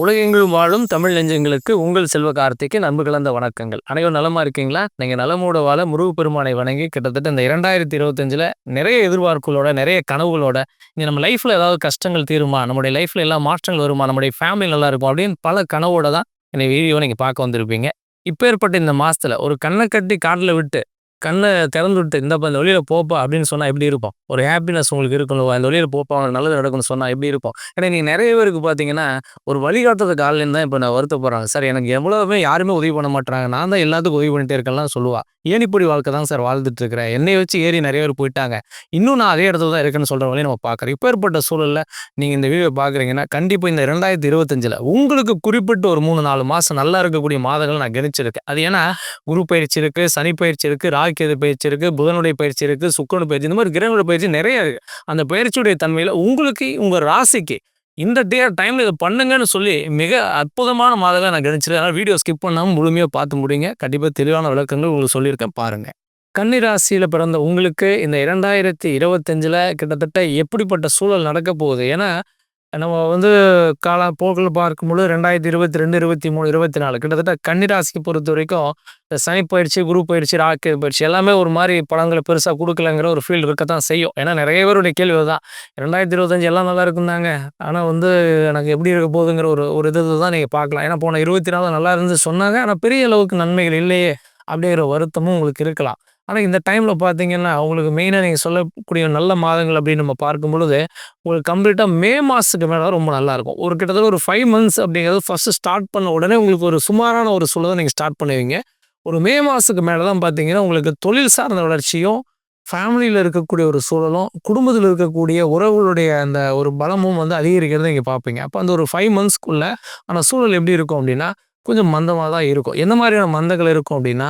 உலகெங்கிலும் வாழும் தமிழ் நெஞ்சங்களுக்கு உங்கள் செல்வ கார்த்திக்கு நண்பு கலந்த வணக்கங்கள். அனைவரும் நலமா இருக்கீங்களா? நீங்க நலமோட வாழ முருகு பெருமானை வணங்கி கிட்டத்தட்ட இந்த இரண்டாயிரத்தி இருபத்தஞ்சில் நிறைய எதிர்பார்ப்புகளோட நிறைய கனவுகளோட இங்க நம்ம லைஃப்ல ஏதாவது கஷ்டங்கள் தீருமா? நம்முடைய லைஃப்ல எல்லாம் மாற்றங்கள் வருமா? நம்முடைய ஃபேமிலி நல்லா இருக்கும் அப்படின்னு பல கனவோட தான் இந்த வீடியோ நீங்க பார்க்க வந்திருப்பீங்க. இப்போ ஏற்பட்ட இந்த மாசத்துல ஒரு கண்ணை கட்டி காட்டில் விட்டு கண்ணை திறந்து விட்டு இந்த இந்த வழியில் போப்பா அப்படின்னு சொன்னால் எப்படி இருப்போம்? ஒரு ஹாப்பினஸ் உங்களுக்கு இருக்கணும் அந்த வழியில் போப்பா அவனுக்கு நல்லது நடக்கும்னு சொன்னால் எப்படி இருக்கும் ஏன்னா நீங்கள் நிறைய பேருக்கு பார்த்தீங்கன்னா ஒரு வழிகாட்டுறதுக்கு ஆள்லேருந்து தான் இப்போ நான் வருத்தப்படுறாங்க. சார் எனக்கு எவ்வளோவுமே யாருமே உதவி பண்ண மாட்டாங்க நான் தான் எல்லாத்துக்கும் உதவி பண்ணிட்டே இருக்கேன்லாம் சொல்லுவா. ஏனிப்படி வாழ்க்கை தான் சார் வாழ்ந்துட்டு இருக்கிறேன் என்னை வச்சு ஏறி நிறைய பேர் போயிட்டாங்க. இன்னும் நான் அதே இடத்துல தான் இருக்குன்னு சொல்கிற வழியை நம்ம பார்க்குறோம். இப்போ ஏற்பட்ட சூழலில் நீங்கள் இந்த வீடியோ பார்க்குறீங்கன்னா கண்டிப்பாக இந்த ரெண்டாயிரத்தி இருபத்தஞ்சில் உங்களுக்கு குறிப்பிட்ட ஒரு மூணு நாலு மாதம் நல்லா இருக்கக்கூடிய மாதங்கள் நான் கணிச்சிருக்கேன். அது ஏன்னா குரு பயிற்சி இருக்குது சனி பயிற்சி இருக்குது ராக்கேது பயிற்சி இருக்குது புதனுடைய பயிற்சி இருக்குது சுக்கரனுடைய பயிற்சி இந்த மாதிரி கிரகனுடைய பயிற்சி நிறைய இருக்குது அந்த பயிற்சியுடைய தன்மையில் உங்களுக்கு உங்கள் ராசிக்கு இந்த டே டைமில் இதை பண்ணுங்கன்னு சொல்லி மிக அற்புதமான மாதங்களை நான் கணிச்சிருக்கேன். அதனால் வீடியோ ஸ்கிப் பண்ணாமல் முழுமையாக பார்த்து முடியுங்க கண்டிப்பாக தெளிவான விளக்கங்கள் உங்களுக்கு சொல்லியிருக்கேன் பாருங்கள் கன்னிராசியில் பிறந்த உங்களுக்கு இந்த இரண்டாயிரத்தி இருபத்தஞ்சில் கிட்டத்தட்ட எப்படிப்பட்ட சூழல் நடக்க போகுது? ஏன்னா நம்ம வந்து கால போக்கில் பார்க்கும்போது ரெண்டாயிரத்தி இருபத்தி ரெண்டு இருபத்தி மூணு இருபத்தி நாலு கிட்டத்தட்ட கன்னிராசிக்கு பொறுத்த வரைக்கும் இந்த சனி பயிற்சி குரு பயிற்சி ராக்கு பயிற்சி எல்லாமே ஒரு மாதிரி படங்களை பெருசாக கொடுக்கலங்கிற ஒரு ஃபீல்டு இருக்கத்தான் செய்யும். ஏன்னா நிறைய பேருடைய கேள்வி தான் ரெண்டாயிரத்தி இருபத்தஞ்சு எல்லாம் நல்லா இருக்குந்தாங்க ஆனால் வந்து எனக்கு எப்படி இருக்க போகுதுங்கிற ஒரு ஒரு இது தான் நீங்கள் பார்க்கலாம். ஏன்னா போன இருபத்தி நாலு நல்லா இருந்து சொன்னாங்க. ஆனால் பெரிய அளவுக்கு நன்மைகள் இல்லையே அப்படிங்கிற வருத்தமும் உங்களுக்கு இருக்கலாம். ஆனால் இந்த டைமில் பார்த்தீங்கன்னா உங்களுக்கு மெயினாக நீங்கள் சொல்லக்கூடிய நல்ல மாதங்கள் அப்படின்னு நம்ம பார்க்கும் பொழுது உங்களுக்கு கம்ப்ளீட்டாக மே மாதத்துக்கு மேலே தான் ரொம்ப நல்லாயிருக்கும் ஒரு கிட்டத்தட்ட ஒரு ஃபைவ் மந்த்ஸ் அப்படிங்கிறது ஃபஸ்ட்டு ஸ்டார்ட் பண்ண உடனே உங்களுக்கு ஒரு சுமாரான ஒரு சூழலை நீங்கள் ஸ்டார்ட் பண்ணுவீங்க. ஒரு மே மாதத்துக்கு மேலே தான் பார்த்தீங்கன்னா உங்களுக்கு தொழில் சார்ந்த வளர்ச்சியும் ஃபேமிலியில் இருக்கக்கூடிய ஒரு சூழலும் குடும்பத்தில் இருக்கக்கூடிய உறவுகளுடைய அந்த ஒரு பலமும் வந்து அதிகரிக்கிறத நீங்கள் பார்ப்பீங்க அப்போ அந்த ஒரு ஃபைவ் மந்த்ஸ்க்குள்ளே அந்த சூழல் எப்படி இருக்கும் அப்படின்னா கொஞ்சம் மந்தமாக தான் இருக்கும். எந்த மாதிரியான மந்தங்கள் இருக்கும் அப்படின்னா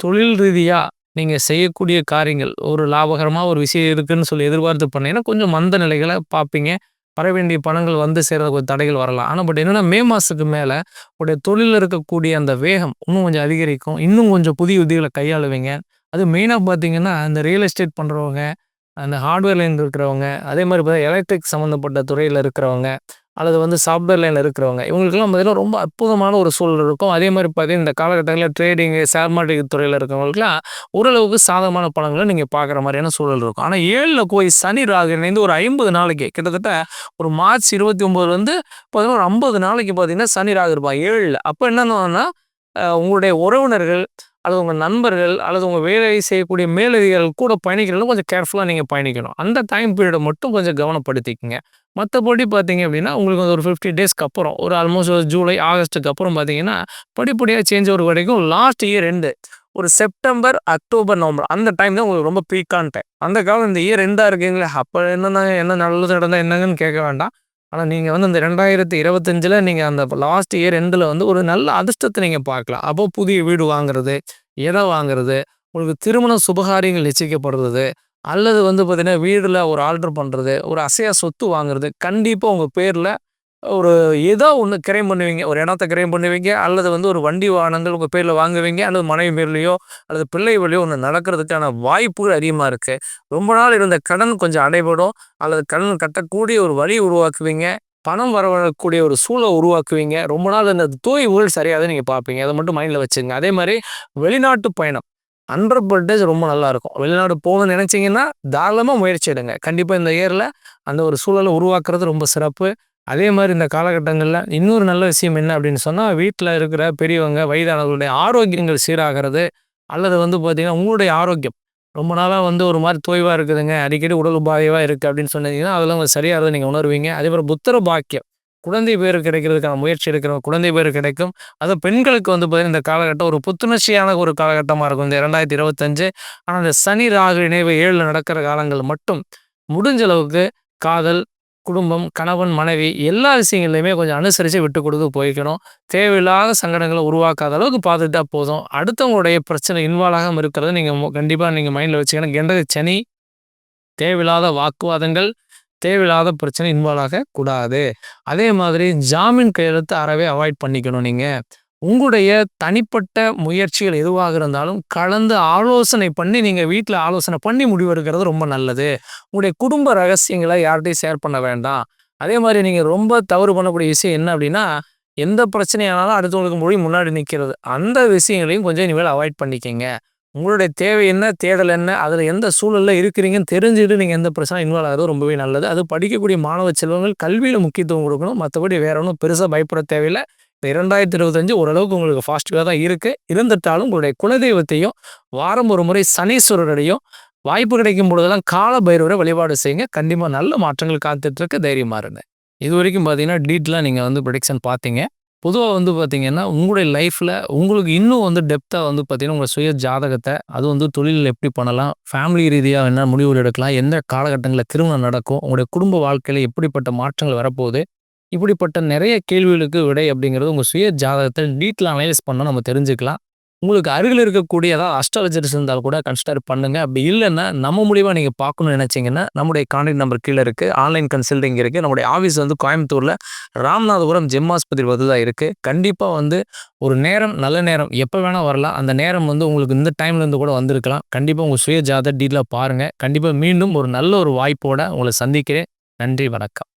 தொழில் ரீதியாக நீங்கள் செய்யக்கூடிய காரியங்கள் ஒரு லாபகரமாக ஒரு விஷயம் இருக்குதுன்னு சொல்லி எதிர்பார்த்து பண்ணீங்கன்னா கொஞ்சம் மந்த நிலைகளை பார்ப்பீங்க. வர வேண்டிய பணங்கள் வந்து சேர்றதுக்கு ஒரு தடைகள் வரலாம். ஆனால் பட் என்னென்னா மே மாதத்துக்கு மேலே உடைய தொழிலில் இருக்கக்கூடிய அந்த வேகம் இன்னும் கொஞ்சம் அதிகரிக்கும். இன்னும் கொஞ்சம் புதிய உத்திகளை கையாளுவீங்க. அது மெயினாக பார்த்தீங்கன்னா அந்த ரியல் எஸ்டேட் பண்ணுறவங்க அந்த ஹார்ட்வேர்லேருந்து லைன் இருக்கிறவங்க அதே மாதிரி பார்த்தா எலக்ட்ரிக் சம்மந்தப்பட்ட துறையில் இருக்கிறவங்க அல்லது வந்து சாஃப்ட்வேர் லைனில் இருக்கிறவங்க. இவங்களுக்கெல்லாம் பார்த்தீங்கன்னா ரொம்ப அற்புதமான ஒரு சூழல் இருக்கும். அதே மாதிரி பார்த்தீங்கன்னா இந்த காலகட்டங்களில் ட்ரேடிங்கு ஷேர் மார்க்கெட் துறையில் இருக்கிறவங்களுக்குலாம் ஓரளவுக்கு சாதகமான பலன்களை நீங்கள் பார்க்குற மாதிரியான சூழல் இருக்கும். ஆனால் ஏழில் போய் சனி ராகு இணைந்து ஒரு ஐம்பது நாளைக்கு கிட்டத்தட்ட ஒரு மார்ச் இருபத்தி ஒம்போதுலேருந்து பார்த்தீங்கன்னா ஒரு ஐம்பது நாளைக்கு பார்த்தீங்கன்னா சனி ராகு இருப்பான் ஏழில். அப்போ என்னன்னா உங்களுடைய உறவினர்கள் அல்லது உங்கள் நண்பர்கள் அல்லது உங்கள் வேலை செய்யக்கூடிய மேலதிகாரிகள் கூட பயணிக்கிறதுல கொஞ்சம் கேர்ஃபுல்லாக நீங்கள் பயணிக்கணும். அந்த டைம் பீரியடை மட்டும் கொஞ்சம் கவனப்படுத்திக்கங்க. மற்றபடி பார்த்தீங்க அப்படின்னா உங்களுக்கு வந்து ஒரு ஃபிஃப்டி டேஸ்க்கு அப்புறம் ஒரு ஆல்மோஸ்ட் ஒரு ஜூலை ஆகஸ்ட்டுக்கு அப்புறம் பார்த்தீங்கன்னா படிப்படியாக சேஞ்ச் ஒரு வரைக்கும் லாஸ்ட் இயர் ரெண்டு ஒரு செப்டம்பர் அக்டோபர் நவம்பர் அந்த டைம் தான் உங்களுக்கு ரொம்ப பீக்கான டைம் அந்த காலம் இந்த இயர் ரெண்டாக இருக்கீங்களே அப்போ என்னென்ன என்ன நல்லது நடந்தால் என்னங்கன்னு கேட்க வேண்டாம். ஆனால் நீங்கள் வந்து இந்த ரெண்டாயிரத்தி இருபத்தஞ்சில் நீங்கள் அந்த லாஸ்ட் இயர் எண்டில் வந்து ஒரு நல்ல அதிர்ஷ்டத்தை நீங்கள் பார்க்கலாம். அப்போ புதிய வீடு வாங்குறது இடம் வாங்குறது உங்களுக்கு திருமண சுபகாரியங்கள் நிச்சயிக்கப்படுறது அல்லது வந்து பார்த்திங்கன்னா வீடில் ஒரு ஆர்டர் பண்ணுறது ஒரு அசையா சொத்து வாங்குறது கண்டிப்பாக உங்கள் பேரில் ஒரு ஏதோ ஒன்று கிரைம் பண்ணுவீங்க. ஒரு இடத்த கிரைம் பண்ணுவீங்க. அல்லது வந்து ஒரு வண்டி வாகனங்கள் உங்கள் பேரில் வாங்குவீங்க. அல்லது மனைவி பேர்லேயோ அல்லது பிள்ளை வழியோ ஒன்று நடக்கிறதுக்கான வாய்ப்புகள் அதிகமாக இருக்குது ரொம்ப நாள் இருந்த கடன் கொஞ்சம் அடைபடும். அல்லது கடன் கட்டக்கூடிய ஒரு வழி உருவாக்குவீங்க. பணம் வரக்கூடிய ஒரு சூழலை உருவாக்குவீங்க. ரொம்ப நாள் இந்த தோய் ஊழல் சரியாக நீங்கள் பார்ப்பீங்க. அதை மட்டும் மைண்டில் வச்சுங்க அதே மாதிரி வெளிநாட்டு பயணம். ஹண்ட்ரட் பர்சன்டேஜ் ரொம்ப நல்லா இருக்கும். வெளிநாடு போகணும்னு நினச்சிங்கன்னா தாராளமாக முயற்சி எடுங்க. கண்டிப்பாக இந்த இயரில் அந்த ஒரு சூழலை உருவாக்குறது ரொம்ப சிறப்பு. அதே மாதிரி இந்த காலகட்டங்களில் இன்னொரு நல்ல விஷயம் என்ன அப்படின்னு சொன்னால் வீட்டில் இருக்கிற பெரியவங்க வயதானவர்களுடைய ஆரோக்கியங்கள் சீராகிறது அல்லது வந்து பார்த்திங்கன்னா உங்களுடைய ஆரோக்கியம். ரொம்ப நாளாக வந்து ஒரு மாதிரி தோய்வாக இருக்குதுங்க அடிக்கடி உடல் உபாயவாக இருக்குது அப்படின்னு சொன்னீங்கன்னா அதெல்லாம் கொஞ்சம் சரியாக நீங்கள் உணர்வீங்க. அதே மாதிரி புத்திர பாக்கியம். குழந்தை பேர் கிடைக்கிறதுக்கான முயற்சி இருக்கிற குழந்தை பேர் கிடைக்கும். அது பெண்களுக்கு வந்து பார்த்திங்கன்னா இந்த காலகட்டம் ஒரு புத்துணர்ச்சியான ஒரு காலகட்டமாக இருக்கும். இந்த ரெண்டாயிரத்தி இருபத்தஞ்சு. ஆனால் இந்த சனி ராகு இணைவு ஏழில் நடக்கிற காலங்கள் மட்டும் முடிஞ்ச அளவுக்கு காதல் குடும்பம் கணவன் மனைவி எல்லா விஷயங்கள்லையுமே கொஞ்சம் அனுசரித்து விட்டு கொடுத்து போய்க்கணும். தேவையில்லாத சங்கடங்களை உருவாக்காத அளவுக்கு பார்த்துட்டா போதும். அடுத்தவங்களுடைய பிரச்சனை இன்வால்வ் ஆகாமல் இருக்கிறத நீங்கள் கண்டிப்பாக நீங்கள் மைண்டில் வச்சுக்கணும். கெண்டது சனி தேவையில்லாத வாக்குவாதங்கள் தேவையில்லாத பிரச்சனை இன்வால்வ் ஆகக்கூடாது. அதே மாதிரி ஜாமீன் கையெழுத்து அறவே அவாய்ட் பண்ணிக்கணும் நீங்கள் உங்களுடைய தனிப்பட்ட முயற்சிகள் எதுவாக இருந்தாலும் கலந்து ஆலோசனை பண்ணி நீங்கள் வீட்டில் ஆலோசனை பண்ணி முடிவெடுக்கிறது ரொம்ப நல்லது. உங்களுடைய குடும்ப ரகசியங்களை யார்கிட்டையும் ஷேர் பண்ண வேண்டாம். அதே மாதிரி நீங்கள் ரொம்ப தவறு பண்ணக்கூடிய விஷயம் என்ன அப்படின்னா எந்த பிரச்சனையானாலும் அடுத்தவங்களுக்கு மொழி முன்னாடி நிற்கிறது அந்த விஷயங்களையும் கொஞ்சம் இனிமேல் அவாய்ட் பண்ணிக்கங்க. உங்களுடைய தேவை என்ன தேடல் என்ன அதில் எந்த சூழலில் இருக்கிறீங்கன்னு தெரிஞ்சுட்டு நீங்கள் எந்த பிரச்சனை இன்வால்வ் ஆகிறது ரொம்பவே நல்லது. அது படிக்கக்கூடிய மாணவ செல்வங்கள் கல்வியில் முக்கியத்துவம் கொடுக்கணும். மற்றபடி வேற ஒன்றும் பெருசாக பயப்பட தேவையில்லை. இந்த இரண்டாயிரத்தி இருபத்தஞ்சு ஓரளவுக்கு உங்களுக்கு ஃபாஸ்ட்டாக தான் இருக்குது இருந்துட்டாலும் உங்களுடைய குலதெய்வத்தையும் வாரம் ஒரு முறை சனீஸ்வரரையும் வாய்ப்பு கிடைக்கும் பொழுதெல்லாம் கால பைரவரை வழிபாடு செய்யுங்க. கண்டிப்பாக நல்ல மாற்றங்கள் காத்துட்ருக்கு. தைரியமாக இருங்க. இது வரைக்கும் பார்த்தீங்கன்னா டீட்டெயிலாக நீங்கள் வந்து ப்ரொடிக்ஷன் பார்த்தீங்க. பொதுவாக வந்து பார்த்தீங்கன்னா உங்களுடைய லைஃப்பில் உங்களுக்கு இன்னும் வந்து டெப்த்தாக வந்து பார்த்தீங்கன்னா உங்கள் சுய ஜாதகத்தை அது வந்து தொழிலில் எப்படி பண்ணலாம் ஃபேமிலி ரீதியாக என்ன முடிவுகள் எடுக்கலாம் எந்த காலகட்டங்களில் திருமணம் நடக்கும் உங்களுடைய குடும்ப வாழ்க்கையில் எப்படிப்பட்ட மாற்றங்கள் வரப்போகுது இப்படிப்பட்ட நிறைய கேள்விகளுக்கு விடை அப்படிங்கிறது உங்கள் சுய ஜாதகத்தை டீட்டெயில் அனலைஸ் பண்ணால் நம்ம தெரிஞ்சுக்கலாம். உங்களுக்கு அருகில் இருக்கக்கூடியதா அஸ்ட்ராலஜர்ஸ் இருந்தால் கூட கன்சிடர் பண்ணுங்கள் அப்படி இல்லைன்னா நம்ம மூலியமாக நீங்கள் பார்க்கணும்னு நினச்சிங்கன்னா நம்முடைய கான்டாக்ட் நம்பர் கீழே இருக்குது ஆன்லைன் கன்சல்டிங் இருக்குது நம்முடைய ஆஃபீஸ் வந்து கோயம்புத்தூரில் ராமநாதபுரம் ஜெம் ஆஸ்பத்திரி வந்து தான் இருக்குது கண்டிப்பாக வந்து ஒரு நேரம் நல்ல நேரம் எப்போ வேணால் வரலாம். அந்த நேரம் வந்து உங்களுக்கு இந்த டைம்லேருந்து கூட வந்திருக்கலாம். கண்டிப்பாக உங்கள் சுய ஜாத டீலாக பாருங்கள் கண்டிப்பாக மீண்டும் ஒரு நல்ல ஒரு வாய்ப்போடு உங்களை சந்திக்கிறேன். நன்றி வணக்கம்.